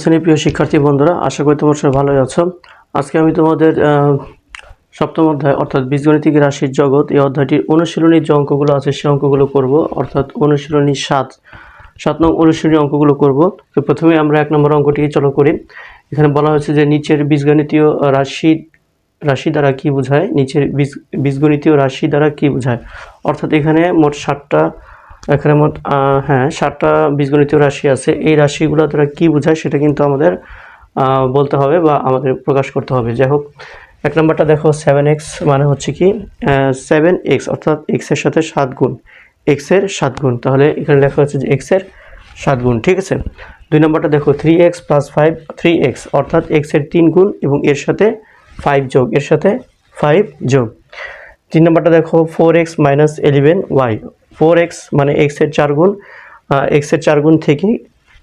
শ্রেণির প্রিয় শিক্ষার্থী বন্ধুরা, আশা করি তোমার সবাই ভালোই আছো। আজকে আমি তোমাদের সপ্তম অধ্যায়, অর্থাৎ বীজগণিতিক রাশির জগৎ, এই অধ্যায়টির অনুশীলনী যে অঙ্কগুলো আছে সেই অঙ্কগুলো করব, অর্থাৎ অনুশীলনী সাত। সাত নং অনুশীলনী অঙ্কগুলো করব। তো প্রথমে আমরা এক নম্বর অঙ্কটি চলো করি। এখানে বলা হয়েছে যে নিচের বীজগণিতীয় রাশি রাশি দ্বারা কি বোঝায়? নিচের বীজ, বীজগণিতীয় রাশি দ্বারা কি বোঝায়? অর্থাৎ এখানে মোট ষাটটা এখানে মোট হ্যাঁ সাতটা বীজগণিতীয় রাশি আছে। এই রাশিগুলো দ্বারা কি বোঝায় সেটা কিন্তু আমাদের বলতে হবে বা আমাদের প্রকাশ করতে হবে। যাই হোক, এক নম্বরটা দেখো সেভেন এক্স মানে হচ্ছে কি সেভেন এক্স অর্থাৎ এক্সের সাথে সাত গুণ। এক্সের সাত গুণ। তাহলে এখানে লেখা হচ্ছে যে এক্সের সাত গুণ, ঠিক আছে? দুই নম্বরটা দেখো three x plus five three x অর্থাৎ এক্সের তিন গুণ এবং এর সাথে ফাইভ যোগ, এর সাথে ফাইভ যোগ। তিন নম্বরটা দেখো four x minus eleven y four x মানে এক্সের চার গুণ এক্সের চার গুণ থেকে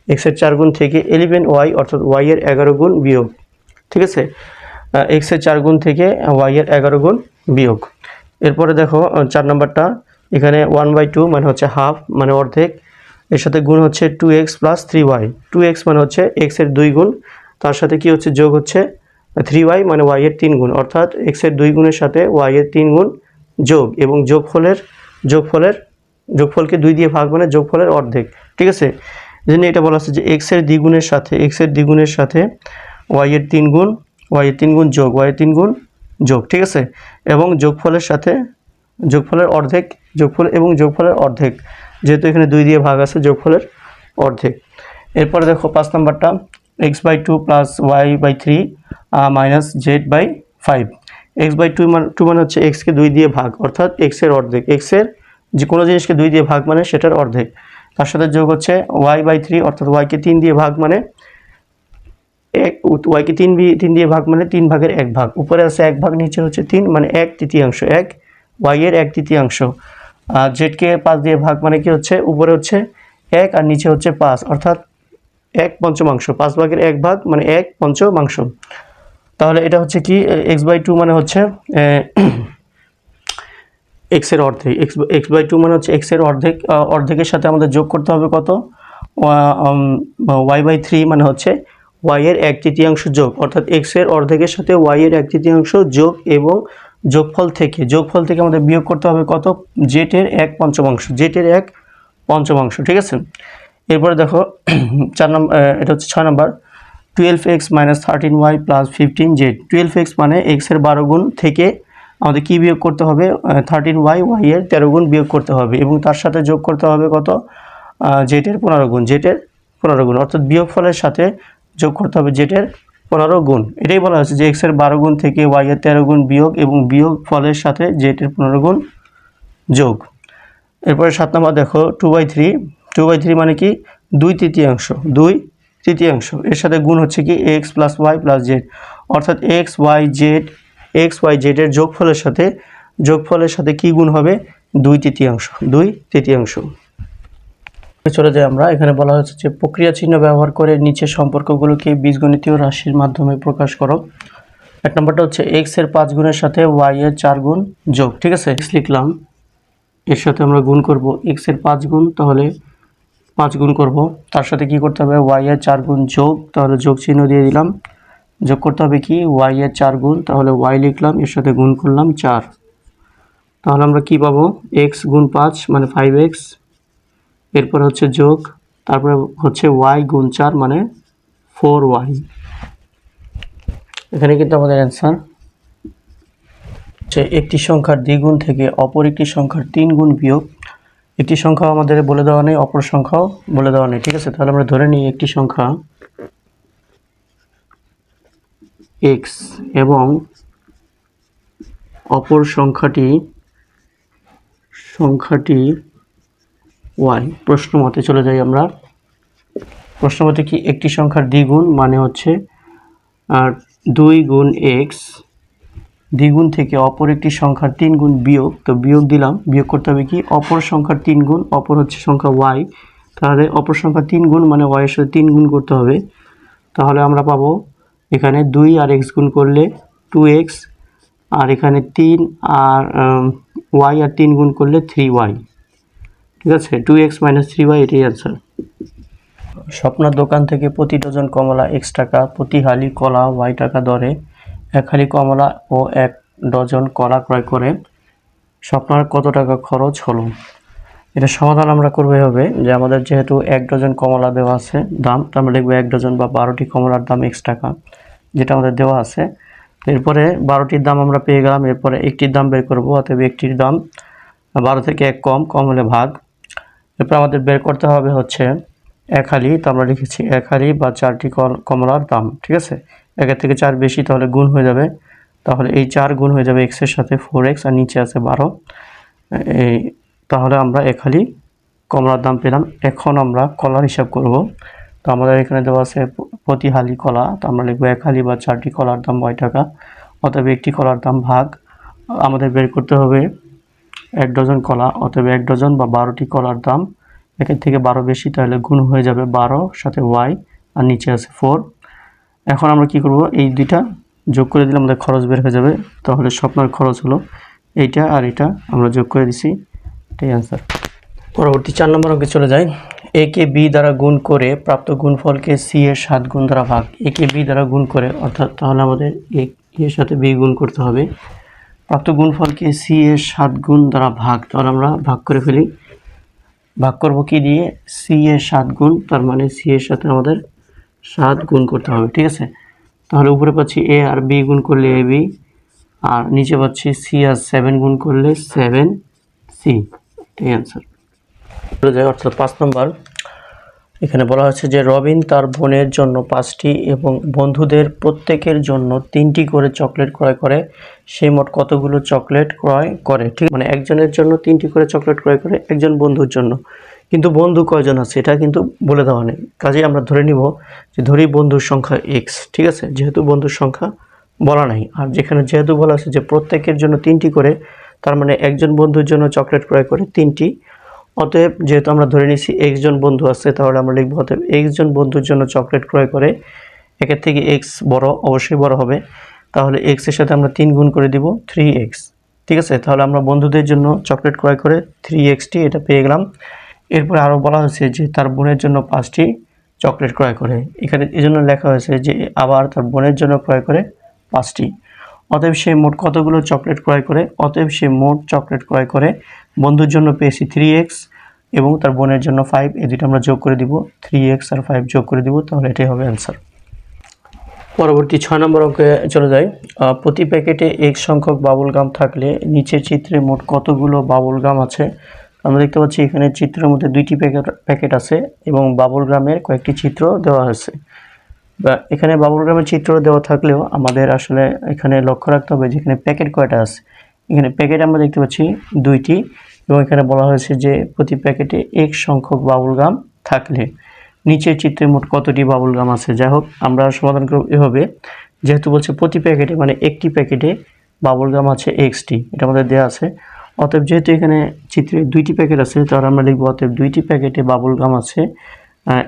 এক্সের চার গুণ থেকে এলিভেন ওয়াই, অর্থাৎ ওয়াই এর এগারো গুণ বিয়োগ, ঠিক আছে? এক্সের চার গুণ থেকে ওয়াই এর এগারো গুণ বিয়োগ। এরপরে দেখো চার নম্বরটা, এখানে ওয়ান বাই টু মানে হচ্ছে হাফ মানে অর্ধেক, এর সাথে গুণ হচ্ছে two x plus three y. Two x মানে হচ্ছে এক্সের দুই গুণ, তার সাথে কি হচ্ছে? যোগ হচ্ছে থ্রি ওয়াই মানে ওয়াই এর তিন গুণ, অর্থাৎ এক্সের দুই গুণের সাথে ওয়াই এর তিন গুণ যোগ, এবং যোগফলের যোগফলের যোগফলকে দুই দিয়ে ভাগ মানে যোগফলের অর্ধেক। ঠিক আছে? জন্য এটা বলা আছে যে এক্সের দ্বিগুণের সাথে এক্সের দ্বিগুণের সাথে ওয়াই এর তিন গুণ ওয়াই এর তিন গুণ যোগ ওয়াই এর তিন গুণ যোগ, ঠিক আছে? এবং যোগফলের সাথে, যোগফলের অর্ধেক, যোগফল এবং যোগফলের অর্ধেক। যেহেতু এখানে দুই দিয়ে ভাগ আছে, যোগফলের অর্ধেক। এরপরে দেখো পাঁচ নাম্বারটা x by two plus y by three minus z by five x by two মানে টু মানে হচ্ছে এক্সকে দুই দিয়ে ভাগ, অর্থাৎ এক্সের অর্ধেক এক্সের যে কোনো জিনিসকে দুই দিয়ে ভাগ মানে সেটার অর্ধেক। তার সাথে যোগ হচ্ছে ওয়াই বাই থ্রি অর্থাৎ ওয়াইকে তিন দিয়ে ভাগ মানে এক ওয়াইকে তিন তিন দিয়ে ভাগ মানে তিন ভাগের এক ভাগ। উপরে আছে এক ভাগ, নিচে হচ্ছে তিন মানে এক তৃতীয়াংশ, এক ওয়াইয়ের এক তৃতীয়াংশ। আর জেডকে পাঁচ দিয়ে ভাগ মানে কি হচ্ছে? উপরে হচ্ছে এক আর নিচে হচ্ছে পাঁচ, অর্থাৎ এক পঞ্চমাংশ, পাঁচ ভাগের এক ভাগ মানে এক পঞ্চমাংশ। তাহলে এটা হচ্ছে কি? এক্স বাই টু মানে হচ্ছে এক্সের অর্ধেক এক্স এক্স বাই টু মানে হচ্ছে এক্সের অর্ধেক অর্ধেকের সাথে আমাদের যোগ করতে হবে কত? ওয়াই বাই থ্রি মানে হচ্ছে ওয়াই এর এক তৃতীয়াংশ যোগ, অর্থাৎ এক্সের অর্ধেকের সাথে ওয়াই এর এক তৃতীয়াংশ যোগ এবং যোগফল থেকে যোগফল থেকে আমাদের বিয়োগ করতে হবে কত? জেটের এক পঞ্চমাংশ জেটের এক পঞ্চমাংশ, ঠিক আছে? এরপরে দেখো, চার নম্বর এটা হচ্ছে ছয় নম্বর। Twelve x minus thirteen y plus fifteen z twelve x মানে এক্সের বারো গুণ থেকে আমাদের কী বিয়োগ করতে হবে? থার্টিন ওয়াই ওয়াই এর তেরো গুণ বিয়োগ করতে হবে এবং তার সাথে যোগ করতে হবে কত? জেটের পনেরো গুণ জেটের পনেরো গুণ। অর্থাৎ বিয়োগ ফলের সাথে যোগ করতে হবে জেটের পনেরো গুণ। এটাই বলা হয়েছে যে এক্সের বারো গুণ থেকে ওয়াই এর তেরো গুণ বিয়োগ এবং বিয়োগ ফলের সাথে জেটের পনেরো গুণ যোগ। এরপরে সাত নম্বর দেখো two by three two by three মানে কি? দুই তৃতীয়াংশ দুই তৃতীয়াংশ। এর সাথে গুণ হচ্ছে কি? X plus y plus z অর্থাৎ x y z x, y জেডের যোগফলের সাথে যোগফলের সাথে কি গুণ হবে? দুই তৃতীয়াংশ দুই তৃতীয়াংশ। চলে যাই আমরা। এখানে বলা হচ্ছে যে প্রক্রিয়া চিহ্ন ব্যবহার করে নিচের সম্পর্কগুলোকে বীজগণিতীয় রাশির মাধ্যমে প্রকাশ করো। এক নম্বরটা হচ্ছে এক্সের পাঁচ গুণের সাথে ওয়াই এর চার গুণ যোগ, ঠিক আছে? X লিখলাম, এর সাথে আমরা গুণ করব এক্সের পাঁচ গুণ, তাহলে পাঁচ গুণ করব। তার সাথে কি করতে হবে? ওয়াই এর চার গুণ যোগ, তাহলে যোগ চিহ্ন দিয়ে দিলাম। যোগ করতে হবে কি? ওয়াই এর চার গুণ, তাহলে ওয়াই লিখলাম, এর সাথে গুণ করলাম চার। তাহলে আমরা কি পাবো? এক্স গুণ পাঁচ মানে ফাইভ এক্স এরপর হচ্ছে যোগ, তারপরে হচ্ছে ওয়াই গুণ চার মানে ফোর ওয়াই এখানে কিন্তু আমাদের অ্যান্সার হচ্ছে একটি সংখ্যার দ্বিগুণ থেকে অপর একটি সংখ্যার তিন গুণ বিয়োগ। একটি সংখ্যা আমাদের বলে দেওয়া নেই, অপর সংখ্যাও বলে দেওয়া নেই, ঠিক আছে? তাহলে আমরা ধরে নিই একটি সংখ্যা এক্স এবং অপর সংখ্যাটি সংখ্যাটি ওয়াই প্রশ্ন মতে চলে যাই আমরা। প্রশ্ন মতে কি একটি সংখ্যার দ্বিগুণ মানে হচ্ছে আর দুই গুণ এক্স দ্বিগুণ থেকে অপর একটি সংখ্যার তিন গুণ বিয়োগ। তো বিয়োগ দিলাম, বিয়োগ করতে হবে কি? অপর সংখ্যার তিন গুণ, অপর হচ্ছে সংখ্যা ওয়াই তাহলে অপর সংখ্যা তিন গুণ মানে ওয়াইয়ের সাথে তিন গুণ করতে হবে। তাহলে আমরা পাবো এখানে দুই আর এক্স গুণ করলে টু এক্স, আর এখানে তিন আর ওয়াই আর তিন গুণ করলে থ্রি ওয়াই ঠিক আছে? Two x minus three y এটাই অ্যান্সার স্বপ্নার দোকান থেকে প্রতি ডজন কমলা এক্স টাকা, প্রতি হালি কলা ওয়াই টাকা দরে। এক হালি কমলা ও এক ডজন কলা ক্রয় করে। স্বপ্নার কত টাকা খরচ হলো? এটা সমাধান আমরা করব হবে যে আমাদের যেহেতু এক ডজন কমলা দেওয়া আছে দাম, তো আমরা লিখব এক ডজন বা বারোটি কমলার দাম এক্স টাকা, যেটা আমাদের দেওয়া আছে। এরপরে বারোটির দাম আমরা পেয়ে গেলাম, এরপরে একটির দাম বের করব, অতএব একটির দাম বারো থেকে এক কম কম হলে ভাগ। এরপর আমাদের বের করতে হবে হচ্ছে এক হালি, তো আমরা লিখেছি এক হালি বা চারটি কমলার দাম, ঠিক আছে? একের থেকে চার বেশি তাহলে গুণ হয়ে যাবে। তাহলে এই চার গুণ হয়ে যাবে এক্সের সাথে ফোর এক্স আর নিচে আছে বারো। এই তাহলে আমরা হালি কমলার দাম পেলাম। এখন আমরা কলার হিসাব করব। তো আমাদের এখানে দেওয়া আছে প্রতি হালি কলা। তো আমরা লিখব এক হালি বা চারটি কলার দাম নয় টাকা। অতএব একটি কলার দাম ভাগ। আমাদের বের করতে হবে এক ডজন কলা। অতএব এক ডজন বা বারোটি কলার দাম। একের থেকে বারো বেশি তাহলে গুণ হয়ে যাবে বারো, সাথে ওয়াই, আর নিচে আছে ফোর। এখন আমরা কি করব? এই দুইটা যোগ করে দিলে আমাদের খরচ বের হয়ে যাবে। তাহলে স্বপ্নের খরচ হলো এইটা আর এটা। আমরা যোগ করে দিছি এটাই অ্যান্সার পরবর্তী চার নম্বর অঙ্কে চলে যাই। এ কে বি দ্বারা গুণ করে প্রাপ্ত গুণফলকে সি এর সাত গুণ দ্বারা ভাগ। এ কে বি দ্বারা গুণ করে, অর্থাৎ তাহলে আমাদের এ এর সাথে বি গুণ করতে হবে। প্রাপ্ত গুণফলকে সি এর সাত গুণ দ্বারা ভাগ, তাহলে আমরা ভাগ করে ফেলি। ভাগ করব কি দিয়ে? সি এর সাত গুণ, তার মানে সি এর সাথে আমাদের সাত গুণ করতে হবে, ঠিক আছে? তাহলে উপরে পাচ্ছি এ আর বি গুণ করলে এ বি, আর নিচে পাচ্ছি সি আর সেভেন গুণ করলে সেভেন সি। এটাই অ্যান্সার যায় অর্থাৎ পাঁচ নম্বর এখানে বলা হচ্ছে যে রবিন তার বোনের জন্য পাঁচটি এবং বন্ধুদের প্রত্যেকের জন্য তিনটি করে চকলেট ক্রয় করে। সে মোট কতগুলো চকলেট ক্রয় করে? ঠিক মানে একজনের জন্য তিনটি করে চকলেট ক্রয় করে, একজন বন্ধুর জন্য। কিন্তু বন্ধু কয়জন আছে? এটা কিন্তু বলে দেওয়া নেই। কাজেই আমরা ধরে নিব যে ধরি বন্ধুর সংখ্যা এক্স ঠিক আছে? যেহেতু বন্ধুর সংখ্যা বলা নাই। আর যেখানে যেহেতু বলা আছে যে প্রত্যেকের জন্য তিনটি করে তার মানে একজন বন্ধুর জন্য চকলেট ক্রয় করে তিনটি। অতএব যেহেতু আমরা ধরে নিছি এক্স জন বন্ধু আছে, তাহলে আমরা লিখব অতএব একজন বন্ধুর জন্য চকলেট ক্রয় করে, একের থেকে এক্স বড়, অবশ্যই বড় হবে। তাহলে এক্সের সাথে আমরা তিন গুণ করে দিব থ্রি এক্স ঠিক আছে? তাহলে আমরা বন্ধুদের জন্য চকলেট ক্রয় করে থ্রি এক্সটি এটা পেয়ে গেলাম। এরপরে আরও বলা হয়েছে যে তার বোনের জন্য পাঁচটি চকলেট ক্রয় করে। এখানে এই জন্য লেখা হয়েছে যে আবার তার বোনের জন্য ক্রয় করে পাঁচটি। অতএব সে মোট কতগুলো চকলেট ক্রয় করে? অতএব সে মোট চকলেট ক্রয় করে বন্ধুর জন্য পেয়েছি থ্রি এক্স এবং তার বোনের জন্য ফাইভ এই দুটো আমরা যোগ করে দিব। থ্রি এক্স আর ফাইভ যোগ করে দিব, তাহলে এটাই হবে অ্যান্সার পরবর্তী ছয় নম্বর অঙ্কে চলে যাই। প্রতি প্যাকেটে এক সংখ্যক বাবুল গাম থাকলে নিচের চিত্রে মোট কতগুলো বাবুল গাম আছে? আমরা দেখতে পাচ্ছি এখানে চিত্রের মধ্যে দুইটি প্যাকেট প্যাকেট আছে এবং বাবুল গ্রামের কয়েকটি চিত্র দেওয়া হয়েছে। বা এখানে বাবুল গ্রামের চিত্র দেওয়া থাকলেও আমাদের আসলে এখানে লক্ষ্য রাখতে হবে যে এখানে প্যাকেট কয়টা আছে। এখানে প্যাকেট আমরা দেখতে পাচ্ছি দুইটি এবং এখানে বলা হয়েছে যে প্রতি প্যাকেটে এক সংখ্যক বাবুল গাম থাকলে। নিচের চিত্রে মোট কতটি বাবুল গাম আছে? যাই হোক, আমরা সমাধান করব এভাবে। যেহেতু বলছে প্রতি প্যাকেটে মানে একটি প্যাকেটে বাবুল গাম আছে এক্সটি, এটা আমাদের দেওয়া আছে। অতএব যেহেতু এখানে চিত্রে দুইটি প্যাকেট আছে, তাহলে আমরা লিখব অতএব দুইটি প্যাকেটে বাবুল গাম আছে।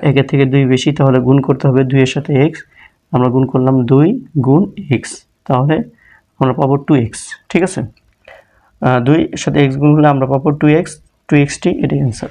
একের থেকে দুই বেশি, তাহলে গুণ করতে হবে দুইয়ের সাথে এক্স আমরা গুণ করলাম দুই গুণ এক্স তাহলে আমরা পাবো টু এক্স ঠিক আছে? দুই সাথে এক্স গুণ হলে আমরা পাবো two x two x t এটাই অ্যান্সার